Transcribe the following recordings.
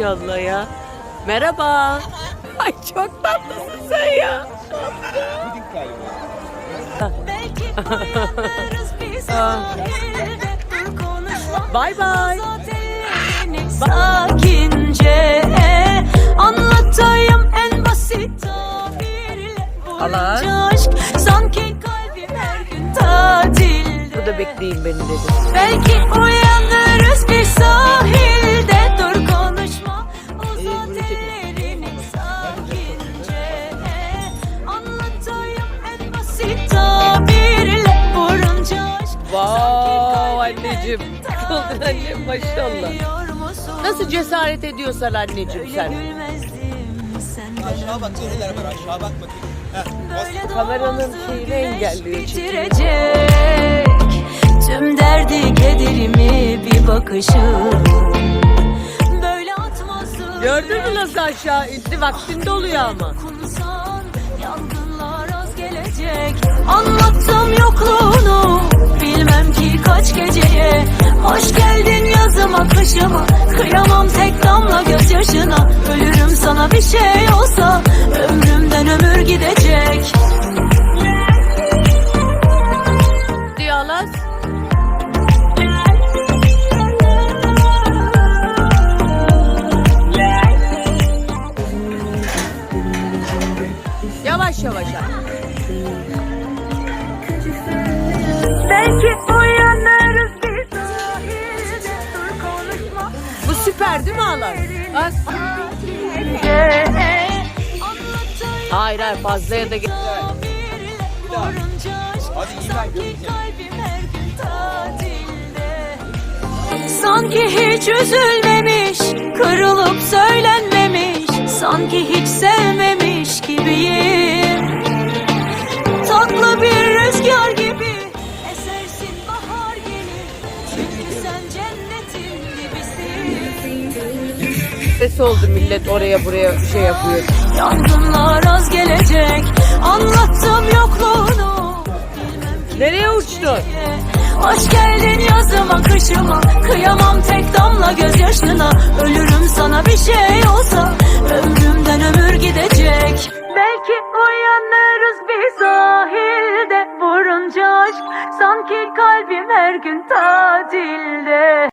maşallah ya. Merhaba. Ay çok tatlısın sen ya. Belki konuşma Bay bay. Sakince anlatayım en basit tabirle. Vurunca aşk sanki kalbim her gün tatilde Burada bekleyin beni dedi. Belki anneciğim. Kıldın annem maşallah. Nasıl cesaret ediyorsan anneciğim sen. gülmezdim senden Aşağı bak neler var aşağı bak bakayım. Kameranın şeyini engelliyor çünkü. Bitirecek tüm derdi kederimi bir bakışım Böyle Gördün mü nasıl aşağı indi vaktinde oluyor ama. Anlattım yokluğunu gözyaşına Ölürüm sana bir şey olsa Ömrümden ömür gidecek Diyor Alas. Yavaş yavaş. Alas? Bak. Hayır hayır fazlaya da gel. Hadi iyi ben göreyim seni. Kalbim her gün tatilde Sanki hiç üzülmemiş Kırılıp söylenmemiş Sanki hiç sevmemiş gibiyim Tatlı bir rüzgar gibi Esersin bahar gelir Çünkü sen cennetin Ses oldu millet oraya buraya şey yapıyor. Yangınlar az gelecek Anlattım yokluğunu. Nereye uçtun? Hoş geldin yazıma kışıma. Kıyamam tek damla gözyaşına. Ölürüm sana bir şey olsa Ömrümden ömür gidecek. Belki uyanırız bir sahilde. Vurunca aşk Sanki kalbim her gün tatilde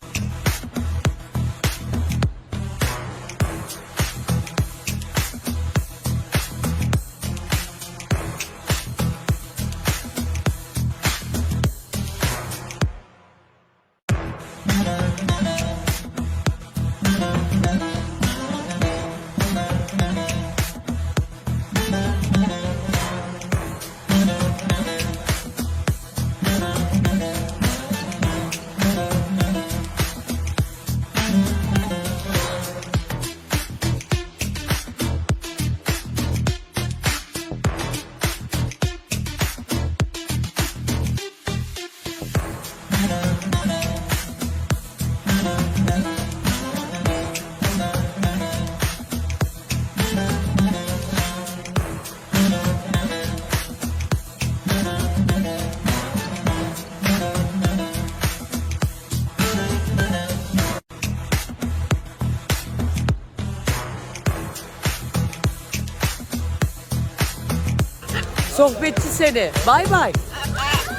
Sohbetçi seni. Bay bay.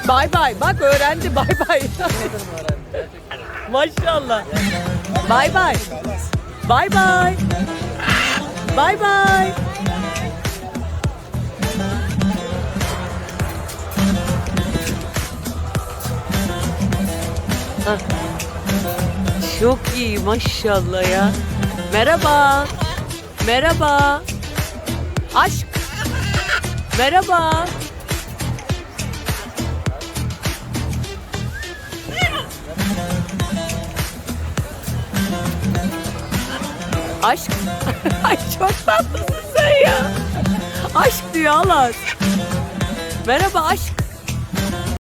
Bay bay. Bak öğrendi bay bay. Maşallah. Bay bay. Bay bay. Bay bay. Hah. Çok iyi maşallah ya. Merhaba. Merhaba. Aşk. Merhaba. Aşk. Ay çok tatlısın sen ya. Aşk diyor. Merhaba aşk.